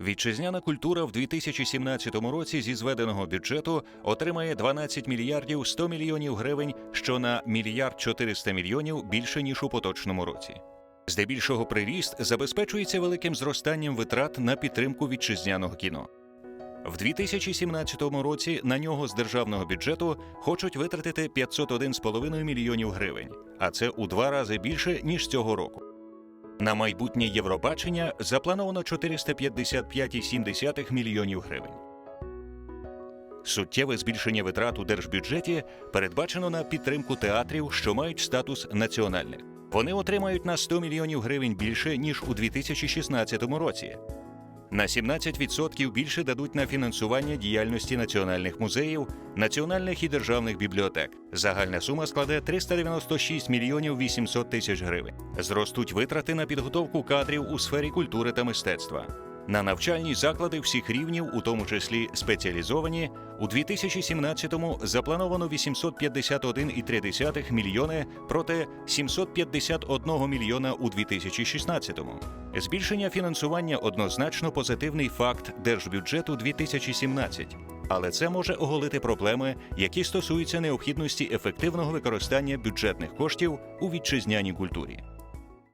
Вітчизняна культура в 2017 році зі зведеного бюджету отримає 12 мільярдів 100 мільйонів гривень, що на мільярд 400 мільйонів більше ніж у поточному році. Здебільшого приріст забезпечується великим зростанням витрат на підтримку вітчизняного кіно. В 2017 році на нього з державного бюджету хочуть витратити 501,5 мільйонів гривень, а це у два рази більше ніж цього року. На майбутнє Євробачення заплановано 455,7 мільйонів гривень. Суттєве збільшення витрат у держбюджеті передбачено на підтримку театрів, що мають статус національних. Вони отримають на 100 мільйонів гривень більше ніж у 2016 році. На 17% більше дадуть на фінансування діяльності національних музеїв, національних і державних бібліотек. Загальна сума складе 396 мільйонів 800 тисяч гривень. Зростуть витрати на підготовку кадрів у сфері культури та мистецтва. На навчальні заклади всіх рівнів, у тому числі спеціалізовані, у 2017-му заплановано 851,3 мільйони проти 751 мільйона у 2016-му. Збільшення фінансування однозначно позитивний факт держбюджету 2017, але це може оголити проблеми, які стосуються необхідності ефективного використання бюджетних коштів у вітчизняній культурі.